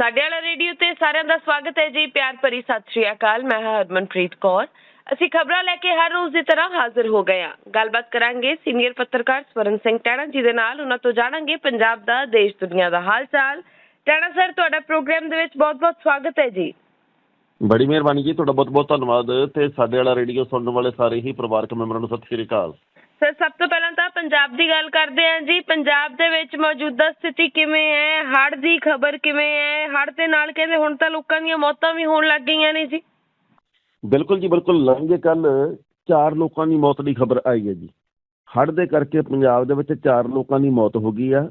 ਸਾਡੇ ਵਾਲਾ ਰੇਡੀਓ ਤੇ ਸਾਰਿਆਂ ਦਾ ਸਵਾਗਤ ਹੈ ਜੀ, ਪਿਆਰ ਭਰੀ ਸਤਿ ਸ਼੍ਰੀ ਅਕਾਲ, ਮੈਂ ਹਾਂ ਹਰਮਨਪ੍ਰੀਤ ਕੌਰ। ਅਸੀਂ ਖਬਰਾਂ ਲੈ ਕੇ ਹਰ ਰੋਜ਼ ਦੀ ਤਰ੍ਹਾਂ ਹਾਜ਼ਰ ਹੋ ਗਏ ਹਾਂ। ਗੱਲਬਾਤ ਕਰਾਂਗੇ ਸੀਨੀਅਰ ਪੱਤਰਕਾਰ ਸਵਰਨ ਸਿੰਘ ਟੈਣਾ ਜੀ ਦੇ ਨਾਲ, ਉਹਨਾਂ ਤੋਂ ਜਾਣਾਂਗੇ ਪੰਜਾਬ ਦਾ ਦੇਸ਼ ਦੁਨੀਆ ਦਾ ਹਾਲ ਚਾਲ ਟੈਣਾ ਸਰ, ਤੁਹਾਡਾ ਪ੍ਰੋਗਰਾਮ ਦੇ ਵਿੱਚ ਬਹੁਤ-ਬਹੁਤ ਸਵਾਗਤ ਹੈ ਜੀ। ਬੜੀ ਮਿਹਰਬਾਨੀ ਜੀ, ਤੁਹਾਡਾ ਬਹੁਤ ਬਹੁਤ ਧੰਨਵਾਦ ਤੇ ਸਾਡੇ ਵਾਲਾ ਰੇਡੀਓ ਸੁਣਨ ਵਾਲੇ ਸਾਰੇ ਹੀ ਪਰਿਵਾਰਕ ਮੈਂਬਰਾਂ ਨੂੰ ਸਤਿ ਸ਼੍ਰੀ ਅਕਾਲ। ਸਰ, ਸਭ ਤੋਂ ਪਹਿਲਾਂ ਤਾਂ ਪੰਜਾਬ ਦੀ ਗੱਲ ਕਰਦੇ ਹਾਂ ਜੀ। ਪੰਜਾਬ ਦੇ ਵਿੱਚ ਮੌਜੂਦਾ ਸਥਿਤੀ ਕਿਵੇਂ ਹੈ? ਹੜ੍ਹ ਦੀ ਖਬਰ ਕਿਵੇਂ ਹੈ? ਹੜ੍ਹ ਦੇ ਨਾਲ ਕਹਿੰਦੇ ਹੁਣ ਤਾਂ ਲੋਕਾਂ ਦੀਆਂ ਮੌਤਾਂ ਵੀ ਹੋਣ ਲੱਗ ਗਈਆਂ ਨੇ ਜੀ। ਬਿਲਕੁਲ ਜੀ, ਬਿਲਕੁਲ। ਲੰਘੇ ਕੱਲ ਚਾਰ ਲੋਕਾਂ ਦੀ ਮੌਤ ਦੀ ਖਬਰ ਆਈ ਹੈ ਜੀ। ਹੜ੍ਹ ਦੇ ਕਰਕੇ ਪੰਜਾਬ ਦੇ ਵਿੱਚ ਚਾਰ ਲੋਕਾਂ ਦੀ ਮੌਤ ਹੋ ਗਈ ਆ।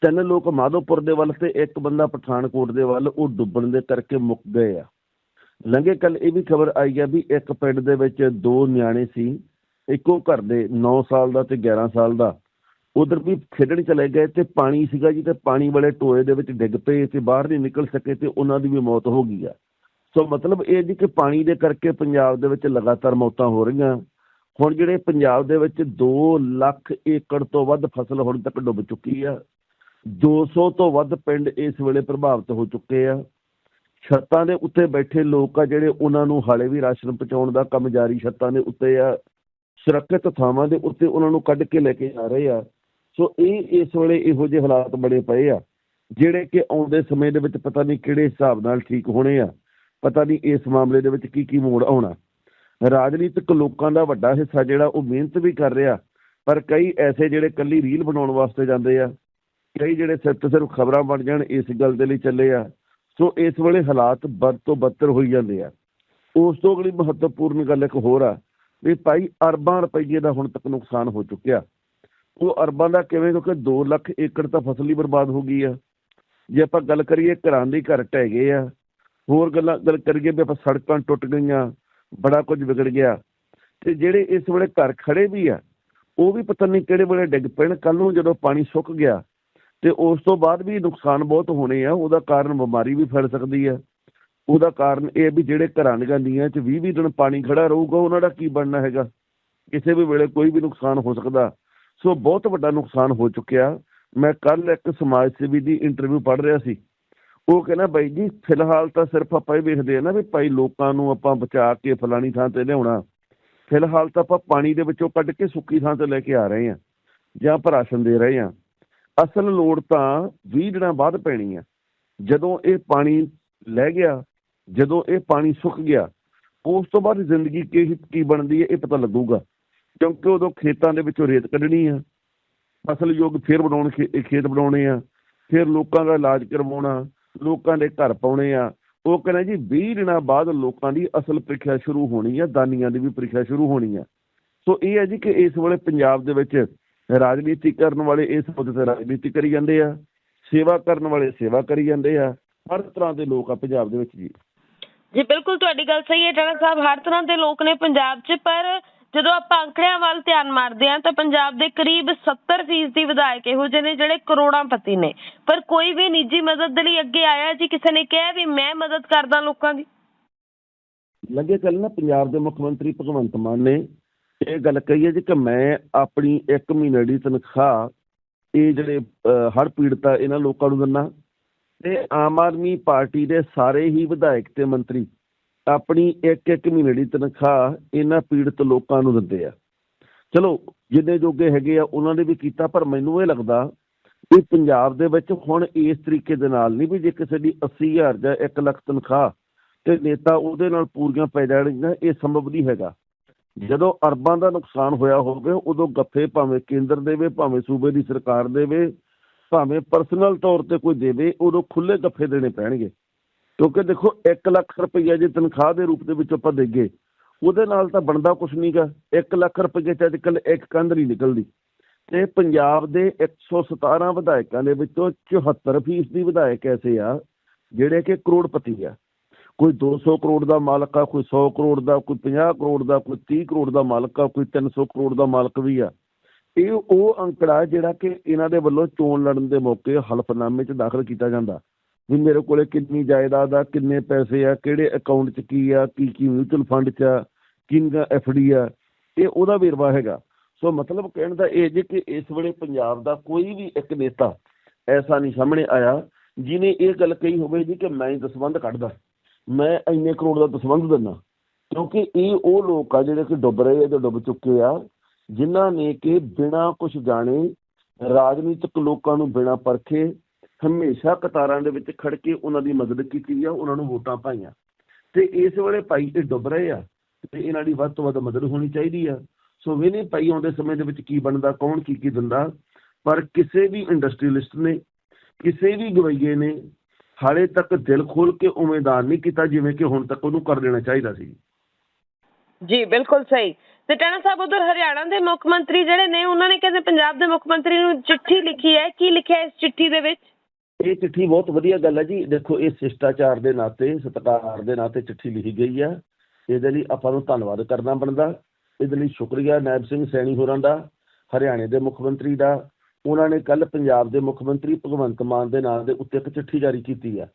ਤਿੰਨ ਲੋਕ ਮਾਧੋਪੁਰ ਦੇ ਵੱਲ ਤੇ ਇੱਕ ਬੰਦਾ ਪਠਾਨਕੋਟ ਦੇ ਵੱਲ, ਉਹ ਡੁੱਬਣ ਦੇ ਕਰਕੇ ਮੁੱਕ ਗਏ ਆ। ਲੰਘੇ ਕੱਲ ਇਹ ਵੀ ਖਬਰ ਆਈ ਆ ਵੀ ਇੱਕ ਪਿੰਡ ਦੇ ਵਿੱਚ ਦੋ ਨਿਆਣੇ ਸੀ। ਇੱਕੋ ਘਰ ਦੇ 9 ਸਾਲ ਦਾ ਤੇ 11 ਸਾਲ ਦਾ। ਉਧਰ ਵੀ ਖੇਡਣ ਚਲੇ ਗਏ ਤੇ ਪਾਣੀ ਸੀਗਾ ਜੀ ਤੇ ਪਾਣੀ ਵਾਲੇ ਟੋਏ ਦੇ ਵਿੱਚ ਡਿੱਗ ਪਏ ਤੇ ਬਾਹਰ ਨਹੀਂ ਨਿਕਲ ਸਕੇ ਤੇ ਉਹਨਾਂ ਦੀ ਵੀ ਮੌਤ ਹੋ ਗਈ ਆ। ਸੋ ਮਤਲਬ ਇਹ ਜੀ ਕਿ ਪਾਣੀ ਦੇ ਕਰਕੇ ਪੰਜਾਬ ਦੇ ਵਿੱਚ ਲਗਾਤਾਰ ਮੌਤਾਂ ਹੋ ਰਹੀਆਂ। ਹੁਣ ਜਿਹੜੇ ਪੰਜਾਬ ਦੇ ਵਿੱਚ 2 ਲੱਖ ਏਕੜ ਤੋਂ ਵੱਧ ਫਸਲ ਹੁਣ ਤੱਕ ਡੁੱਬ ਚੁੱਕੀ ਆ। 200 ਤੋਂ ਵੱਧ ਪਿੰਡ ਇਸ ਵੇਲੇ ਪ੍ਰਭਾਵਿਤ ਹੋ ਚੁੱਕੇ ਆ। ਛੱਤਾਂ ਦੇ ਉੱਤੇ ਬੈਠੇ ਲੋਕ ਆ ਜਿਹੜੇ ਉਹਨਾਂ ਨੂੰ ਹਾਲੇ ਵੀ ਰਾਸ਼ਨ ਪਹੁੰਚਾਉਣ ਦਾ ਕੰਮ ਜਾਰੀ ਛੱਤਾਂ ਦੇ ਉੱਤੇ ਆ। ਸੁਰੱਖਿਅਤ ਥਾਵਾਂ ਦੇ ਉੱਤੇ ਉਹਨਾਂ ਨੂੰ ਕੱਢ ਕੇ ਲੈ ਕੇ ਆ ਰਹੇ ਆ। ਸੋ ਇਹ ਇਸ ਵੇਲੇ ਇਹੋ ਜਿਹੇ ਹਾਲਾਤ ਬਣੇ ਪਏ ਆ, ਜਿਹੜੇ ਕਿ ਆਉਂਦੇ ਸਮੇਂ ਦੇ ਵਿੱਚ ਪਤਾ ਨਹੀਂ ਕਿਹੜੇ ਹਿਸਾਬ ਨਾਲ ਠੀਕ ਹੋਣੇ ਆ, ਪਤਾ ਨਹੀਂ ਇਸ ਮਾਮਲੇ ਦੇ ਵਿੱਚ ਕੀ ਕੀ ਮੋੜ ਆਉਣਾ। ਰਾਜਨੀਤਿਕ ਲੋਕਾਂ ਦਾ ਵੱਡਾ ਹਿੱਸਾ ਜਿਹੜਾ ਉਹ ਮਿਹਨਤ ਵੀ ਕਰ ਰਿਹਾ, ਪਰ ਕਈ ਐਸੇ ਜਿਹੜੇ ਕੱਲੀ ਰੀਲ ਬਣਾਉਣ ਵਾਸਤੇ ਜਾਂਦੇ ਆ, ਕਈ ਜਿਹੜੇ ਸਿਰਫ ਸਿਰਫ ਖਬਰਾਂ ਬਣ ਜਾਣ ਇਸ ਗੱਲ ਦੇ ਲਈ ਚੱਲੇ ਆ। ਸੋ ਇਸ ਵੇਲੇ ਹਾਲਾਤ ਬਦ ਤੋਂ ਬਦਤਰ ਹੋਈ ਜਾਂਦੇ ਆ। ਉਸ ਤੋਂ ਅਗਲੀ ਮਹੱਤਵਪੂਰਨ ਗੱਲ ਇੱਕ ਹੋਰ ਆ ਵੀ ਭਾਈ ਅਰਬਾਂ ਰੁਪਈਏ ਦਾ ਹੁਣ ਤੱਕ ਨੁਕਸਾਨ ਹੋ ਚੁੱਕਿਆ। ਉਹ ਅਰਬਾਂ ਦਾ ਕਿਵੇਂ, ਕਿਉਂਕਿ 2 ਲੱਖ ਏਕੜ ਤਾਂ ਫਸਲ ਹੀ ਬਰਬਾਦ ਹੋ ਗਈ ਆ। ਜੇ ਆਪਾਂ ਗੱਲ ਕਰੀਏ, ਘਰਾਂ ਦੀ ਘਰ ਢਹਿ ਗਏ ਆ। ਹੋਰ ਗੱਲਾਂ, ਗੱਲ ਕਰੀਏ ਵੀ ਆਪਾਂ ਸੜਕਾਂ ਟੁੱਟ ਗਈਆਂ, ਬੜਾ ਕੁਝ ਵਿਗੜ ਗਿਆ। ਤੇ ਜਿਹੜੇ ਇਸ ਵੇਲੇ ਘਰ ਖੜੇ ਵੀ ਆ, ਉਹ ਵੀ ਪਤਾ ਨਹੀਂ ਕਿਹੜੇ ਵੇਲੇ ਡਿੱਗ ਪੈਣ। ਕੱਲ ਨੂੰ ਜਦੋਂ ਪਾਣੀ ਸੁੱਕ ਗਿਆ, ਤੇ ਉਸ ਤੋਂ ਬਾਅਦ ਵੀ ਨੁਕਸਾਨ ਬਹੁਤ ਹੋਣੇ ਆ। ਉਹਦਾ ਕਾਰਨ ਬਿਮਾਰੀ ਵੀ ਫੈਲ ਸਕਦੀ ਆ। ਉਹਦਾ ਕਾਰਨ ਇਹ ਵੀ ਜਿਹੜੇ ਘਰਾਂ ਦੀਆਂ ਨੀਆਂ 'ਚ 20 20 ਦਿਨ ਪਾਣੀ ਖੜਾ ਰਹੂਗਾ, ਉਹਨਾਂ ਦਾ ਕੀ ਬਣਨਾ ਹੈਗਾ? ਕਿਸੇ ਵੀ ਵੇਲੇ ਕੋਈ ਵੀ ਨੁਕਸਾਨ ਹੋ ਸਕਦਾ। ਸੋ ਬਹੁਤ ਵੱਡਾ ਨੁਕਸਾਨ ਹੋ ਚੁੱਕਿਆ। ਮੈਂ ਕੱਲ ਇੱਕ ਸਮਾਜ ਸੇਵੀ ਦੀ ਇੰਟਰਵਿਊ ਪੜ੍ਹ ਰਿਹਾ ਸੀ। ਉਹ ਕਹਿੰਦਾ, ਬਾਈ ਜੀ, ਫਿਲਹਾਲ ਤਾਂ ਸਿਰਫ ਆਪਾਂ ਇਹ ਵੇਖਦੇ ਆ ਨਾ ਵੀ ਭਾਈ ਲੋਕਾਂ ਨੂੰ ਆਪਾਂ ਬਚਾ ਕੇ ਫਲਾਣੀ ਥਾਂ ਤੇ ਲਿਆਉਣਾ। ਫਿਲਹਾਲ ਤਾਂ ਆਪਾਂ ਪਾਣੀ ਦੇ ਵਿੱਚੋਂ ਕੱਢ ਕੇ ਸੁੱਕੀ ਥਾਂ ਤੇ ਲੈ ਕੇ ਆ ਰਹੇ ਆ ਜਾਂ ਆਪਾਂ ਰਾਸ਼ਨ ਦੇ ਰਹੇ ਆ ਅਸਲ ਲੋੜ ਤਾਂ 20 ਦਿਨਾਂ ਬਾਅਦ ਪੈਣੀ ਆ। ਜਦੋਂ ਇਹ ਪਾਣੀ ਲੈ ਗਿਆ ਜਦੋਂ ਇਹ ਪਾਣੀ ਸੁੱਕ ਗਿਆ, ਉਸ ਤੋਂ ਬਾਅਦ ਜ਼ਿੰਦਗੀ ਕੀ ਕੀ ਬਣਦੀ ਹੈ, ਇਹ ਪਤਾ ਲੱਗੂਗਾ। ਕਿਉਂਕਿ ਉਦੋਂ ਖੇਤਾਂ ਦੇ ਵਿੱਚੋਂ ਰੇਤ ਕੱਢਣੀ ਆ। ਫਸਲ ਯੋਗ ਫੇਰ ਬਣਾਉਣ, ਖੇ- ਖੇਤ ਬਣਾਉਣੇ ਆ। ਫਿਰ ਲੋਕਾਂ ਦਾ ਇਲਾਜ ਕਰਵਾਉਣਾ, ਲੋਕਾਂ ਦੇ ਘਰ ਪਾਉਣੇ ਆ। ਉਹ ਕਹਿੰਦਾ ਜੀ 20 ਦਿਨਾਂ ਬਾਅਦ ਲੋਕਾਂ ਦੀ ਅਸਲ ਪ੍ਰੀਖਿਆ ਸ਼ੁਰੂ ਹੋਣੀ ਆ, ਦਾਨੀਆਂ ਦੀ ਵੀ ਪ੍ਰੀਖਿਆ ਸ਼ੁਰੂ ਹੋਣੀ ਆ। ਸੋ ਇਹ ਹੈ ਜੀ ਕਿ ਇਸ ਵੇਲੇ ਪੰਜਾਬ ਦੇ ਵਿੱਚ ਰਾਜਨੀਤੀ ਕਰਨ ਵਾਲੇ ਇਸ ਮੁੱਦੇ ਤੇ ਰਾਜਨੀਤੀ ਕਰੀ ਜਾਂਦੇ ਆ, ਸੇਵਾ ਕਰਨ ਵਾਲੇ ਸੇਵਾ ਕਰੀ ਜਾਂਦੇ ਆ। ਹਰ ਤਰ੍ਹਾਂ ਦੇ ਲੋਕ ਆ ਪੰਜਾਬ ਦੇ ਵਿੱਚ ਜੀ। ਜੀ, ਬਿਲਕੁਲ ਤੁਹਾਡੀ ਗੱਲ ਸਹੀ ਹੈ ਜਣਾ ਸਾਹਿਬ। ਹਰ ਤਰ੍ਹਾਂ ਦੇ ਲੋਕ ਨੇ ਪੰਜਾਬ 'ਚ, ਪਰ ਜਦੋਂ ਆਪਾਂ ਅੰਕੜਿਆਂ ਵੱਲ ਧਿਆਨ ਮਾਰਦੇ ਹਾਂ, ਤਾਂ ਪੰਜਾਬ ਦੇ ਕਰੀਬ 70% ਦੀ ਵਿਧਾਇਕ ਇਹੋ ਜਿਹੇ ਨੇ ਜਿਹੜੇ ਕਰੋੜਾਂਪਤੀ ਨੇ। ਪਰ ਕੋਈ ਵੀ ਨਿੱਜੀ ਮਦਦ ਦੇ ਲਈ ਅੱਗੇ ਆਇਆ ਜੀ, ਕਿਸੇ ਨੇ ਕਿਹਾ ਵੀ ਮੈਂ ਮਦਦ ਕਰਦਾ ਲੋਕਾਂ ਦੀ? ਲੱਗੇ ਕੱਲ ਨਾ, ਪੰਜਾਬ ਦੇ ਮੁੱਖ ਮੰਤਰੀ ਭਗਵੰਤ ਮਾਨ ਨੇ ਇਹ ਗੱਲ ਕਹੀ ਹੈ ਜੀ ਕਿ ਮੈਂ ਆਪਣੀ 1 ਮਹੀਨੇ ਦੀ ਤਨਖਾਹ, ਇਹ ਜਿਹੜੇ ਹੜ ਪੀੜਤਾ, ਇਹਨਾਂ ਲੋਕਾਂ ਨੂੰ ਦਿੰਨਾ ਤੇ ਆਮ ਆਦਮੀ ਪਾਰਟੀ ਦੇ ਸਾਰੇ ਹੀ ਵਿਧਾਇਕ ਤੇ ਮੰਤਰੀ ਆਪਣੀ ਇੱਕ ਇੱਕ ਮਹੀਨੇ ਦੀ ਤਨਖਾਹ ਇਹਨਾਂ ਪੀੜਤ ਲੋਕਾਂ ਨੂੰ ਦਿੰਦੇ ਆ। ਚਲੋ, ਜਿੰਨੇ ਜੋਗੇ ਹੈਗੇ ਆ, ਉਹਨਾਂ ਨੇ ਵੀ ਕੀਤਾ, ਪਰ ਮੈਨੂੰ ਇਹ ਲੱਗਦਾ ਵੀ ਪੰਜਾਬ ਦੇ ਵਿੱਚ ਹੁਣ ਇਸ ਤਰੀਕੇ ਦੇ ਨਾਲ ਨਹੀਂ ਵੀ ਜੇ ਕਿਸੇ ਦੀ 80000 ਜਾਂ 1 ਲੱਖ ਤਨਖਾਹ ਤੇ ਨੇਤਾ ਉਹਦੇ ਨਾਲ ਪੂਰੀਆਂ ਪੈ ਜਾਣਗੀਆਂ, ਇਹ ਸੰਭਵ ਨਹੀਂ ਹੈਗਾ। ਜਦੋਂ ਅਰਬਾਂ ਦਾ ਨੁਕਸਾਨ ਹੋਇਆ ਹੋਵੇ, ਉਦੋਂ ਗੱਫੇ ਭਾਵੇਂ ਕੇਂਦਰ ਦੇਵੇ, ਭਾਵੇਂ ਸੂਬੇ ਦੀ ਸਰਕਾਰ ਦੇਵੇ ਭਾਵੇਂ ਪਰਸਨਲ ਤੌਰ ਤੇ ਕੋਈ ਦੇਵੇ ਉਦੋਂ ਖੁੱਲੇ ਗੱਫੇ ਦੇਣੇ ਪੈਣਗੇ। ਕਿਉਂਕਿ ਦੇਖੋ 1 ਲੱਖ ਰੁਪਈਆ ਜੇ ਤਨਖਾਹ ਦੇ ਰੂਪ ਦੇ ਵਿੱਚ ਆਪਾਂ ਦੇਗੇ ਉਹਦੇ ਨਾਲ ਤਾਂ ਬਣਦਾ ਕੁਝ ਨਹੀਂਗਾ 1 ਲੱਖ ਰੁਪਏ ਚ ਅੱਜਕੱਲ ਇੱਕ ਕੰਧ ਨਹੀਂ ਨਿਕਲਦੀ। ਤੇ ਪੰਜਾਬ ਦੇ 117 ਵਿਧਾਇਕਾਂ ਦੇ ਵਿੱਚੋਂ 74% ਦੀ ਵਿਧਾਇਕ ਐਸੇ ਆ, ਜਿਹੜੇ ਕਿ ਕਰੋੜਪਤੀ ਆ। ਕੋਈ 200 ਕਰੋੜ ਦਾ ਮਾਲਕ ਆ, ਕੋਈ 100 ਕਰੋੜ ਦਾ, ਕੋਈ 50 ਕਰੋੜ ਦਾ, ਕੋਈ 30 ਕਰੋੜ ਦਾ ਮਾਲਕ ਆ, ਕੋਈ 300 ਕਰੋੜ ਦਾ ਮਾਲਕ ਵੀ ਆ। ਇਹ ਉਹ ਅੰਕੜਾ ਜਿਹੜਾ ਕਿ ਇਹਨਾਂ ਦੇ ਵੱਲੋਂ ਚੋਣ ਲੜਨ ਦੇ ਮੌਕੇ ਹਲਫਨਾਮੇ 'ਚ ਦਾਖਲ ਕੀਤਾ ਜਾਂਦਾ। ਵੀ ਮੇਰੇ ਕੋਲੇ ਕਿੰਨੀ ਜਾਇਦਾਦ ਆ, ਕਿੰਨੇ ਪੈਸੇ ਆ, ਕਿਹੜੇ ਅਕਾਊਂਟ 'ਚ ਕੀ ਆ, ਕੀ ਕੀ ਮਿਊਚੁਅਲ ਫੰਡ 'ਚ ਆ ਕਿੰਨਾ ਐਫਡੀ ਆ, ਇਹ ਉਹਦਾ ਵੇਰਵਾ ਹੈਗਾ। ਸੋ ਮਤਲਬ ਕਹਿਣ ਦਾ ਇਹ ਜੇ ਕਿ ਇਸ ਵੇਲੇ ਪੰਜਾਬ ਦਾ ਕੋਈ ਵੀ ਇੱਕ ਨੇਤਾ ਐਸਾ ਨਹੀਂ ਸਾਹਮਣੇ ਆਇਆ ਜਿਹਨੇ ਇਹ ਗੱਲ ਕਹੀ ਹੋਵੇ ਜੀ ਕਿ ਮੈਂ ਹੀ ਦਸਵੰਧ ਕੱਢਦਾ। ਮੈਂ ਇੰਨੇ ਕਰੋੜ ਦਾ ਦਸਵੰਧ ਦਿੰਦਾ। ਕਿਉਂਕਿ ਇਹ ਉਹ ਲੋਕ ਆ ਜਿਹੜੇ ਕਿ ਡੁੱਬ ਰਹੇ ਆ ਜਾਂ ਡੁੱਬ ਚੁੱਕੇ ਆ ਜਿਨ੍ਹਾਂ ਨੇ ਕਿ ਬਿਨਾਂ ਕੁਝ ਜਾਣੇ ਰਾਜਨੀਤਿਕ ਲੋਕਾਂ ਨੂੰ ਬਿਨਾਂ ਪਰਖੇ ਹਮੇਸ਼ਾ ਕਤਾਰਾਂ ਦੇ ਵਿੱਚ ਖੜ ਕੇ ਉਹਨਾਂ ਦੀ ਮਦਦ ਕੀਤੀ ਆ, ਉਹਨਾਂ ਨੂੰ ਵੋਟਾਂ ਪਾਈਆਂ। ਤੇ ਇਸ ਵੇਲੇ ਭਾਈ ਇਹ ਡੁੱਬ ਰਹੇ ਆ ਤੇ ਇਹਨਾਂ ਦੀ ਵੱਧ ਤੋਂ ਵੱਧ ਮਦਦ ਹੋਣੀ ਚਾਹੀਦੀ ਆ। ਸੋ ਵੀ ਨਹੀਂ ਪਾਈ ਆਉਂਦੇ ਸਮੇਂ ਦੇ ਵਿੱਚ ਕੀ ਬਣਦਾ, ਕੌਣ ਕੀ ਕੀ ਦਿੰਦਾ, ਪਰ ਕਿਸੇ ਵੀ ਇੰਡਸਟਰੀਲਿਸਟ ਨੇ, ਕਿਸੇ ਵੀ ਗਵਈਏ ਨੇ ਹਾਲੇ ਤੱਕ ਦਿਲ ਖੋਲ ਕੇ ਉਮੀਦਾਨ ਨਹੀਂ ਕੀਤਾ ਜਿਵੇਂ ਕਿ ਹੁਣ ਤੱਕ ਉਹਨੂੰ ਕਰ ਦੇਣਾ ਚਾਹੀਦਾ ਸੀ। ਜੀ, ਬਿਲਕੁਲ ਸਹੀ। ਤੇ ਸਾਹਿਬ, ਉਧਰ ਹਰਿਆਣਾ ਦੇ ਮੁੱਖ ਮੰਤਰੀ ਜਿਹੜੇ ਨੇ, ਉਹਨਾਂ ਨੇ ਕਹਿੰਦੇ ਪੰਜਾਬ ਦੇ ਮੁੱਖ ਮੰਤਰੀ ਨੂੰ ਚਿੱਠੀ ਲਿਖੀ ਹੈ। ਕੀ ਲਿਖਿਆ ਇਸ ਚਿੱਠੀ ਦੇ ਵਿੱਚ? ਇਹ ਚਿੱਠੀ ਬਹੁਤ ਵਧੀਆ ਗੱਲ ਹੈ ਜੀ। ਦੇਖੋ ਇਹ ਸ਼ਿਸ਼ਟਾਚਾਰ ਦੇ ਨਾਤੇ, ਸਤਿਕਾਰ ਦੇ ਨਾਤੇ ਚਿੱਠੀ ਲਿਖੀ ਗਈ ਆ ਇਹਦੇ ਲਈ ਆਪਾਂ ਨੂੰ ਧੰਨਵਾਦ ਕਰਨਾ ਬਣਦਾ। ਇਹਦੇ ਲਈ ਸ਼ੁਕਰੀਆ ਨਾਇਬ ਸਿੰਘ ਸੈਣੀ ਹੋਰਾਂ ਦਾ, ਹਰਿਆਣੇ ਦੇ ਮੁੱਖ ਮੰਤਰੀ ਦਾ। ਉਹਨਾਂ ਨੇ ਕੱਲ ਪੰਜਾਬ ਦੇ ਮੁੱਖ ਮੰਤਰੀ ਭਗਵੰਤ ਮਾਨ ਦੇ ਨਾਂ ਦੇ ਉੱਤੇ ਇੱਕ ਚਿੱਠੀ ਜਾਰੀ ਕੀਤੀ ਆ